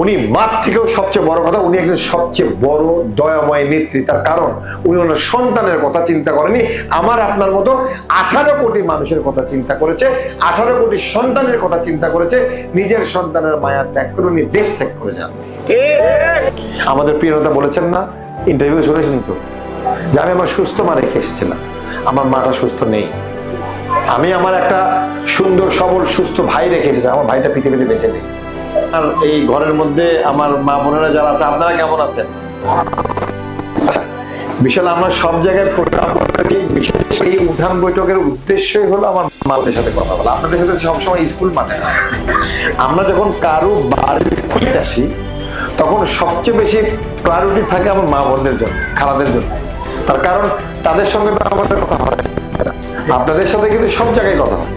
উনি মার থেকেও সবচেয়ে বড় কথা, উনি একজন সবচেয়ে বড় দয়াময় নেত্রী। তার কারণ, উনি ওনার সন্তানের কথা চিন্তা করেনি, আমার আপনার মতো আঠারো কোটি মানুষের কথা চিন্তা করেছে, আঠারো কোটি সন্তানের কথা চিন্তা করেছে, নিজের সন্তানের মায়া ত্যাগ করে উনি দেশ ত্যাগ করে যান। আমাদের প্রিয়তা বলেছেন না ইন্টারভিউ শুনেছেন তো? যে আমি আমার সুস্থ মা রেখে এসেছিলাম, আমার মাটা সুস্থ নেই। আমি আমার একটা সুন্দর, সবল, সুস্থ ভাই রেখে এসেছি আমার ভাইটা পৃথিবীতে বেঁচে নেই। আর এই ঘরের মধ্যে আমার মা বোনেরা যারা আছে আপনারা কেমন আছেন? আচ্ছা, বিশাল আমরা সব জায়গায় প্রোগ্রাম এই উঠান বৈঠকের উদ্দেশ্যই হলো আমার মাদের সাথে কথা বলা। আপনাদের সাথে সবসময় স্কুল মাঠে। না। আমরা যখন কারও বাড়ি খুলে আসি তখন সবচেয়ে বেশি প্রায়োরিটি থাকে আমার মা বোনদের জন্য খালাদের জন্য। তার কারণ তাদের সঙ্গে তো আমাদের কথা হয় আপনাদের সাথে কিন্তু সব জায়গায় কথা হয়।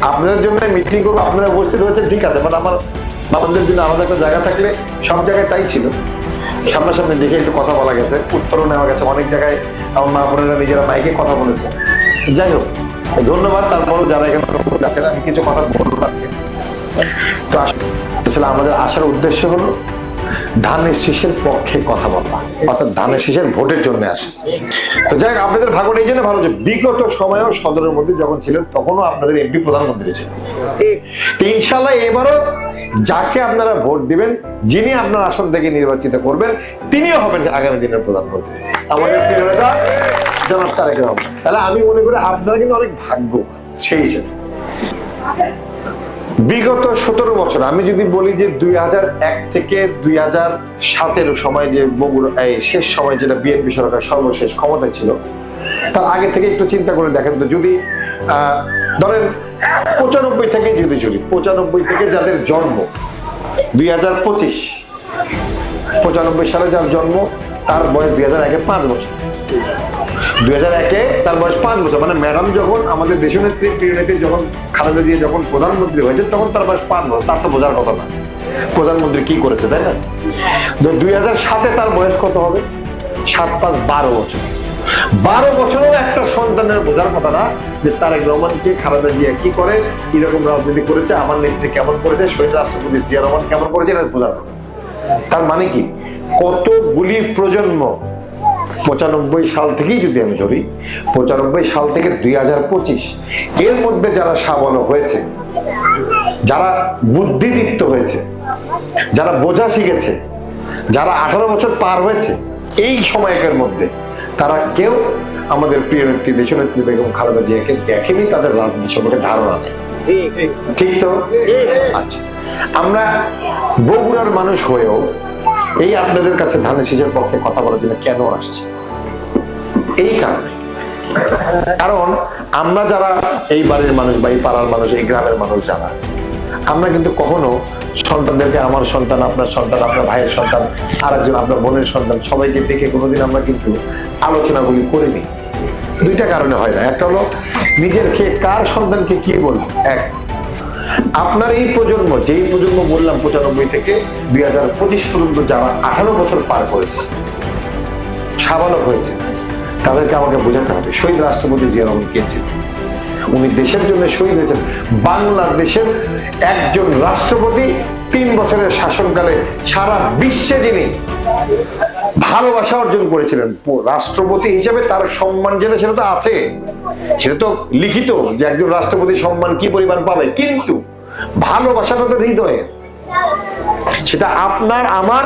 আপনাদের জন্য মিটিং করব আপনারা উপস্থিত হয়েছে ঠিক আছে বাট আমার বাবাদের জন্য আলাদা একটা জায়গা থাকলে সব জায়গায় তাই ছিল। সামনাসামনি দেখে একটু কথা বলা গেছে। উত্তরও নেওয়া গেছে অনেক জায়গায়। আমার মা বোনেরা নিজেরা মাইকে কথা বলেছে। যাই হোক, ধন্যবাদ। তারপরও যারা এখানে আছেন, আমি কিছু কথা বলব আজকে। তো আস- আসলে আমাদের আসার উদ্দেশ্য হলো ধানের শীষের পক্ষে কথা বলা অর্থাৎ ধানের শীষের ভোটের জন্য আসে। তো যাই হোক, আপনাদের ভাগটা এই জন্য ভালো যে বিগত সময়েও সদরের মধ্যে যখন ছিলেন তখনও আপনাদের এমপি প্রধানমন্ত্রী ছিলেন। তো ইনশাল্লাহ এবারও যাকে আপনারা ভোট দিবেন যিনি আপনার আসন থেকে নির্বাচিত করবেন তিনিও হবেন আগামী দিনের প্রধানমন্ত্রী। আমাদের নেতা জনাব তারেক রহমান। তাহলে আমি মনে করি আপনারা কিন্তু অনেক ভাগ্যবান সেই হিসেবে। বিগত সতেরো বছর, আমি যদি বলি যে দুই হাজার এক থেকে দুই সাতের সময় যে বগুড়া শেষ সময় যেটা বিএনপি সরকার সর্বশেষ ক্ষমতায় ছিল তার আগে থেকে একটু চিন্তা করে দেখেন তো, যদি ধরেন পঁচানব্বই থেকে যদি চলি, পঁচানব্বই থেকে যাদের জন্ম, দুই হাজার পঁচিশ, পঁচানব্বই সালে যার জন্ম, তার বয়স দুই হাজার একে পাঁচ বছর। দুই হাজার একে তার বয়স পাঁচ বছর। মানে ম্যাডাম যখন আমাদের দেশ নেত্রী প্রিয় যখন খালেদা জিয়া যখন প্রধানমন্ত্রী হয়েছে তখন তার বয়স পাঁচ বছর। তার তো বোঝার কথা না। প্রধানমন্ত্রী কি করেছে, তাই না? দুই হাজার সাতে তার বয়স কত হবে? সাত পাঁচ বারো বছর। বারো বছরেও একটা সন্তানের বোঝার কথা না যে তারেক রহমানকে খালেদা জিয়া কি করে, কীরকম রাজনীতি করেছে, আমার নেত্রী কেমন করেছে, শহীদ রাষ্ট্রপতি জিয়া রহমান কেমন করেছে, এটা বোঝার কথা। তার মানে কি? কতগুলি প্রজন্ম পঁচানব্বই সাল থেকেই যদি আমি ধরি পঁচানব্বই সাল থেকে দুই হাজার পঁচিশ এর মধ্যে যারা সাবল হয়েছে যারা বুদ্ধিদীপ্ত হয়েছে যারা বোঝা শিখেছে যারা আঠারো বছর পার হয়েছে এই সময়কের মধ্যে তারা কেউ আমাদের প্রিয় নেত্রী দেশনেত্রী বেগম খালেদা জিয়াকে দেখেনি তাদের রাজনীতি সম্পর্কে ধারণা নেই। ঠিক। তো? আচ্ছা আমরা বগুড়ার মানুষ হয়েও এই আপনাদের কাছে ধানের শীষের পক্ষে কথা বলার জন্য কেন আসছে? এই কারণে। কারণ আমরা যারা এই বাড়ির মানুষ বা এই পাড়ার মানুষ, এই গ্রামের মানুষ যারা, আমরা কিন্তু কখনো সন্তানদেরকে, আমার সন্তান, আপনার সন্তান, আপনার ভাইয়ের সন্তান আর একজন আপনার বোনের সন্তান, সবাইকে দেখে কোনোদিন আমরা কিন্তু আলোচনাগুলি করিনি। দুইটা কারণে হয় না। একটা হলো, নিজের খেয়ে কার সন্তানকে কি বলব? এক আপনার এই প্রজন্ম, যেই প্রজন্ম বললাম পঁচানব্বই থেকে দুই হাজার পঁচিশ পর্যন্ত যারা আঠারো বছর পার করেছে, সাবালক হয়েছে, তাদেরকে আমাকে বোঝাতে হবে। শহীদ রাষ্ট্রপতি জিয়া রহমান ছিলেন? উনি দেশের জন্য শহীদ হয়েছেন। বাংলাদেশের একজন রাষ্ট্রপতি তিন বছরের শাসনকালে সারা বিশ্বে যিনি ভালোবাসা অর্জন করেছিলেন। রাষ্ট্রপতি হিসেবে তার সম্মান যেটা, সেটা তো আছে। সেটা তো লিখিত যে একজন রাষ্ট্রপতি সম্মান কি পরিমাণ পাবে। কিন্তু ভালোবাসাটা তো হৃদয়ে। সেটা আপনার, আমার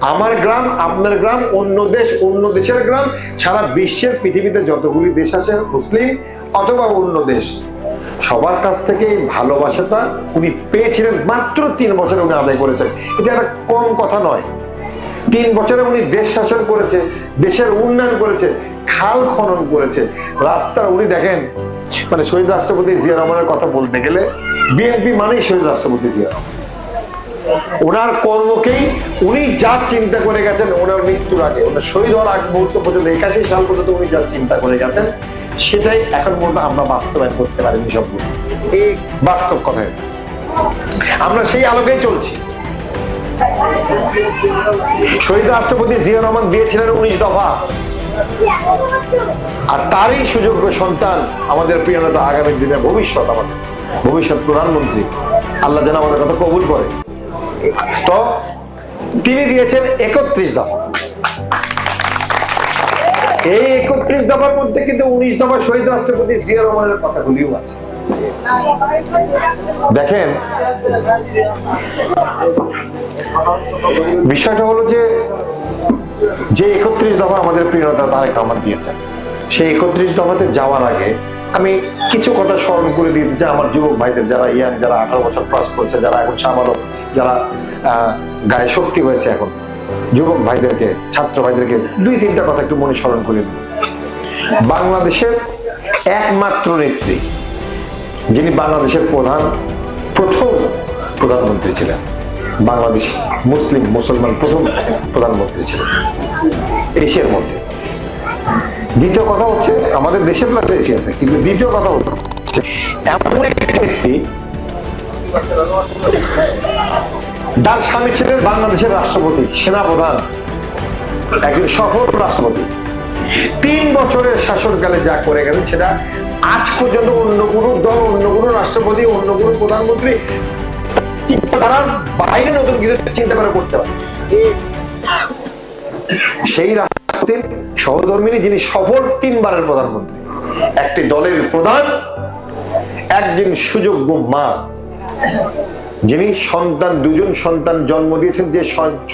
আমার গ্রাম, আপনার গ্রাম, অন্য দেশ, অন্য দেশের গ্রাম, সারা বিশ্বের পৃথিবীতে যতগুলি দেশ আছে, মুসলিম অথবা অন্য দেশ, সবার কাছ থেকে এই ভালোবাসাটা উনি পেয়েছিলেন মাত্র তিন বছরে উনি আদায় করেছেন। এটা একটা কম কথা নয়। তিন বছরে উনি দেশ শাসন করেছে, দেশের উন্নয়ন করেছে, খাল খনন করেছে। রাস্তা উনি দেখেন মানে শহীদ রাষ্ট্রপতি জিয়া রহমানের কথা বলতে গেলে, বিএনপি মানেই শহীদ রাষ্ট্রপতি জিয়া রহমান। ওনার কর্মকেই উনি যা চিন্তা করে গেছেন, ওনার মৃত্যুর আগে, ওনার শহীদ হওয়ার আগ মুহূর্ত পর্যন্ত, একাশি সাল পর্যন্ত উনি যা চিন্তা করে গেছেন, সেটাই এখন পর্যন্ত আমরা বাস্তবায়ন করতে পারিনি সবগুলো। এই বাস্তব কথায় আমরা সেই আলোকেই চলছি। শহীদ রাষ্ট্রপতি জিয়া রহমান দিয়েছিলেন উনিশ দফা। আর তারই সুযোগ্য সন্তান আমাদের প্রিয় নেতা আগামী দিনে ভবিষ্যৎ আমাদের। ভবিষ্যৎ প্রধানমন্ত্রী। আল্লাহ যেন আমাদের কথা কবুল করে। তো তিনি দিয়েছেন একত্রিশ দফা। এই একত্রিশ দফার মধ্যে কিন্তু উনিশ দফা শহীদ রাষ্ট্রপতি জিয়া রহমানের কথাগুলিও আছে। দেখেন বিষয়টা হলো যে যে একত্রিশ দফা আমাদের প্রিয়তা তারেক রহমান দিয়েছেন, সেই একত্রিশ দফাতে যাওয়ার আগে আমি কিছু কথা স্মরণ করে দিতে যে আমার যুবক ভাইদের যারা ইয়াং, যারা আঠারো বছর ক্রস করছে যারা এখন সামারক যারা গায়ে শক্তি হয়েছে এখন, যুবক ভাইদেরকে, ছাত্র ভাইদেরকে দুই, তিনটা কথা একটু মনে স্মরণ করে দিই। বাংলাদেশের একমাত্র নেত্রী, যিনি বাংলাদেশের প্রধান, প্রথম প্রধানমন্ত্রী ছিলেন। বাংলাদেশ মুসলিম, মুসলমান প্রথম প্রধানমন্ত্রী ছিলেন। এশিয়ার মধ্যে। দ্বিতীয় কথা হচ্ছে, আমাদের দেশে প্লাস এশিয়াতে, কিন্তু দ্বিতীয় কথা হচ্ছে, এমন একটি নেত্রী যার স্বামী ছিলেন বাংলাদেশের রাষ্ট্রপতি, সেনাপ্রধান, একজন সফল রাষ্ট্রপতি। তিন বছরের শাসনকালে যা করে গেছেন সেটা আজ পর্যন্ত অন্য কোনো দল, অন্য কোনো রাষ্ট্রপতি, অন্য কোনো প্রধানমন্ত্রী চিন্তাধারার বাইরে নতুন কিছু করতে পারে সেই সহধর্মিনী যিনি সফল তিনবারের প্রধানমন্ত্রী, একটি দলের প্রধান, একজন সুযোগ্য মা, যিনি সন্তান, দুজন সন্তান জন্ম দিয়েছেন, যে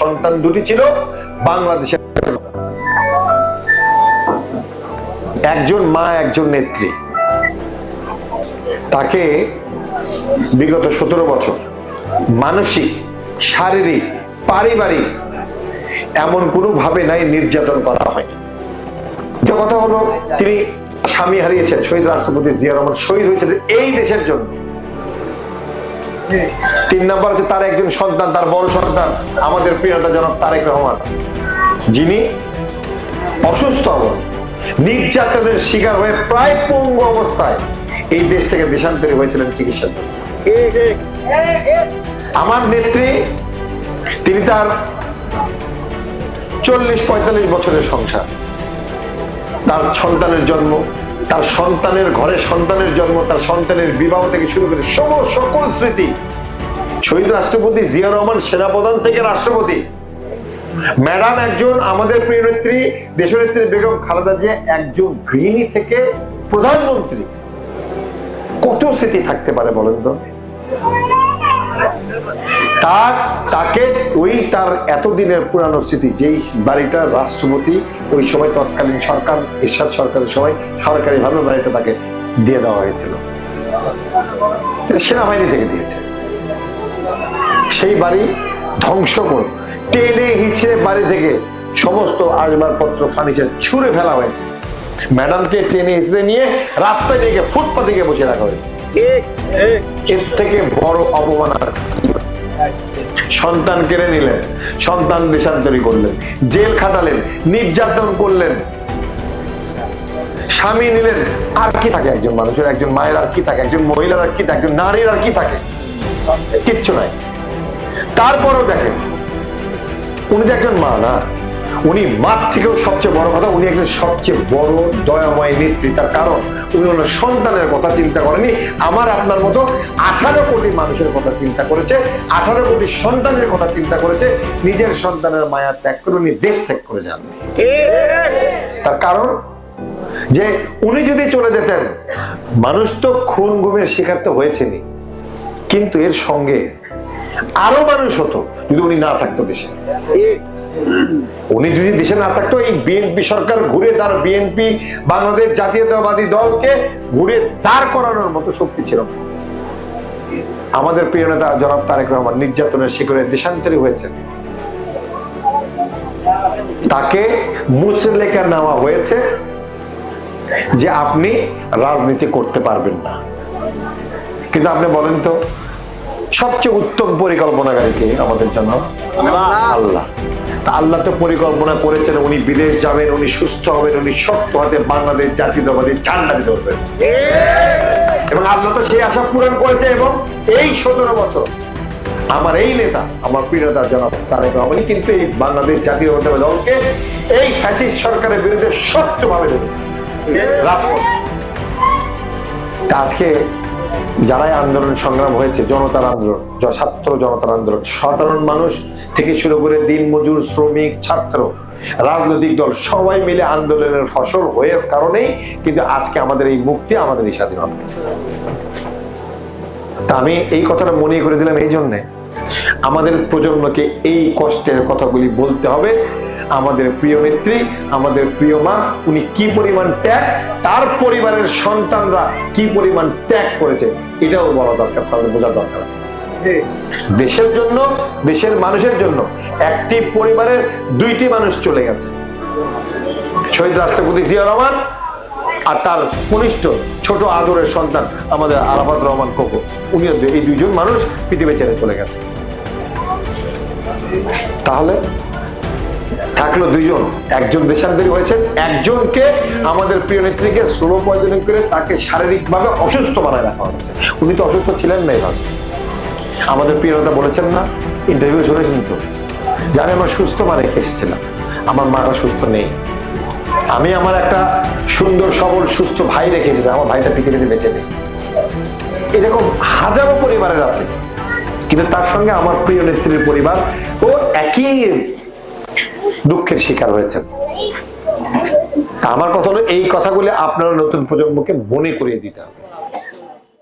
সন্তান দুটি ছিল বাংলাদেশের একজন মা, একজন নেত্রী। তাকে বিগত সতেরো বছর মানসিক, শারীরিক, পারিবারিক এমন কোনো ভাবে নাই নির্যাতন করা হয়নি। যে কথা হলো, তিনি স্বামী হারিয়েছেন, শহীদ রাষ্ট্রপতি জিয়া রহমান শহীদ হয়েছেন এই দেশের জন্য। তিন নম্বর হচ্ছে তার একজন সন্তান, তার বড় সন্তান, আমাদের প্রিয়তা জনক তারেক রহমান। যিনি অসুস্থ নির্যাতনের শিকার হয়ে প্রায় পঙ্গু অবস্থায় এই দেশ থেকে দেশান্তরী হয়েছিলেন চিকিৎসার জন্য। আমার নেত্রী, তিনি তার চল্লিশ পঁয়তাল্লিশ বছরের সংসার। তার সন্তানের জন্ম, তার সন্তানের ঘরে সন্তানের জন্ম, তার সন্তানের বিবাহ থেকে শুরু করে সমস্ত সকল স্মৃতি শহীদ রাষ্ট্রপতি জিয়া রহমান সেনাপ্রধান থেকে রাষ্ট্রপতি। ম্যাডাম একজন আমাদের প্রিয় নেত্রী, দেশনেত্রী বেগম খালেদা জিয়া একজন গৃহিণী থেকে প্রধানমন্ত্রী। কত স্মৃতি থাকতে পারে বলেন তো? তার, তাকে ওই তার এতদিনের পুরানো স্মৃতি, যেই বাড়িটা রাষ্ট্রপতি ওই সময় তৎকালীন সরকার, এরশাদ সরকারের সময় সরকারি ভাবে বাড়িটা তাকে দিয়ে দেওয়া হয়েছিল। সেনাবাহিনী থেকে দিয়েছে। সেই বাড়ি ধ্বংস করে টেনে হিচড়ে বাড়ি থেকে সমস্ত আসবাবপত্র, ফার্নিচার ছুঁড়ে ফেলা হয়েছে। ম্যাডামকে টেনে হিচড়ে নিয়ে রাস্তায় গিয়ে ফুটপাতে গিয়ে বসে রাখা হয়েছে। এর থেকে বড় অপমান আর? সন্তান কেড়ে নিলেন, সন্তান দেশান্তরী করলেন, জেল খাটালেন, নির্যাতন করলেন। স্বামী নিলেন, আর কি থাকে একজন মানুষের? একজন মায়ের আর কি থাকে? একজন মহিলার আর কি থাকে? একজন নারীর আর কি থাকে? কিচ্ছু নাই। তারপরও দেখেন, উনি তো একজন মা না? উনি মার থেকেও সবচেয়ে বড় কথা, উনি একজন সবচেয়ে বড় দয়াময় নেত্রী। তার কারণ, উনি ওনার সন্তানের কথা চিন্তা করেনি আমার আপনার মতো আঠারো কোটি মানুষের কথা চিন্তা করেছে, আঠারো কোটি সন্তানের কথা চিন্তা করেছে, নিজের সন্তানের মায়া ত্যাগ করে উনি দেশ ত্যাগ করে যান। তার কারণ, যে উনি যদি চলে যেতেন, মানুষ তো খুন গুমের শিকার তো হয়েছেনি কিন্তু এর সঙ্গে আরও মানুষ হতো যদি উনি না থাকতো দেশে। উনি যদি দেশে না থাকতো এই বিএনপি সরকার ঘুরে তার বিএনপি বাংলাদেশ জাতীয়তাবাদী দলকে ঘুরে দাঁড় করানোর মতো শক্তি ছিল আমাদের প্রিয় নেতা জনাব তারেক রহমান নির্যাতনের শিখরে দেশান্তরী হয়েছে তাকে মুছে লেখা নেওয়া হয়েছে যে আপনি রাজনীতি করতে পারবেন না। কিন্তু আপনি বলেন তো সবচেয়ে উত্তম পরিকল্পনাকারী কে আমাদের জন্য আল্লাহ। তা আল্লাহ তো পরিকল্পনা করেছেন উনি বিদেশ যাবেন, উনি সুস্থ হবেন, উনি শক্ত হাতে বাংলাদেশ জাতীয়তাবাদী ঝান্ডা ধরবেন। এবং আল্লাহ তো সেই আশা পূরণ করেছে এবং এই সতেরো বছর আমার এই নেতা, আমার প্রিয় নেতা জনাব তারেক রহমানই কিন্তু এই বাংলাদেশ জাতীয়তাবাদী দলকে এই ফ্যাসিস্ট সরকারের বিরুদ্ধে শক্তভাবে ধরেছে। রাজপথ। আজকে যারাই আন্দোলন সংগ্রাম হয়েছে, জনতার আন্দোলন ছাত্র জনতার আন্দোলন, সাধারণ মানুষ থেকে শুরু করে দিন মজুর শ্রমিক, ছাত্র, রাজনৈতিক দল, সবাই মিলে আন্দোলনের ফসল হয়ে কারণেই কিন্তু আজকে আমাদের এই মুক্তি আমাদের এই স্বাধীনতা। তা আমি এই কথাটা মনে করে দিলাম এই জন্যে। আমাদের প্রজন্মকে এই কষ্টের কথাগুলি বলতে হবে। আমাদের প্রিয় নেত্রী আমাদের প্রিয় মা উনি কি পরিমাণ ত্যাগ তার পরিবারের সন্তানরা কি পরিমাণ ত্যাগ করেছে এটাও বলা দরকার তাদের বোঝার দরকার আছে। দেশের জন্য দেশের মানুষের জন্য একটি পরিবারের দুইটি মানুষ চলে গেছে। শহীদ রাষ্ট্রপতি জিয়া রহমান আর তার কনিষ্ঠ ছোট আদরের সন্তান আমাদের আরাফাত রহমান কোকো উনি এই দুইজন মানুষ পৃথিবী ছেড়ে চলে গেছে। তাহলে থাকল দুইজন। একজন দেশান্তরী হয়েছেন একজনকে আমাদের প্রিয় নেত্রীকে স্লো পয়জনিং করে তাকে শারীরিকভাবে অসুস্থ বানায় রাখা হয়েছে। উনি তো অসুস্থ ছিলেন না এভাবে। আমাদের প্রিয় নেতা বলেছেন না ইন্টারভিউ শুনেছেন তো। যে আমি আমার সুস্থ মা রেখে এসেছিলাম। আমার মাটা সুস্থ নেই। আমি আমার একটা সুন্দর, সবল, সুস্থ ভাই রেখে এসেছি। আমার ভাইটা পৃথিবীতে বেঁচে নেই। এরকম হাজারো পরিবারের আছে। কিন্তু তার সঙ্গে আমার প্রিয় নেত্রীর পরিবার ও একই দুঃখের শিকার হয়েছেন। আমার কথা হলো, এই কথাগুলি আপনারা নতুন প্রজন্মকে মনে করিয়ে দিতে হবে।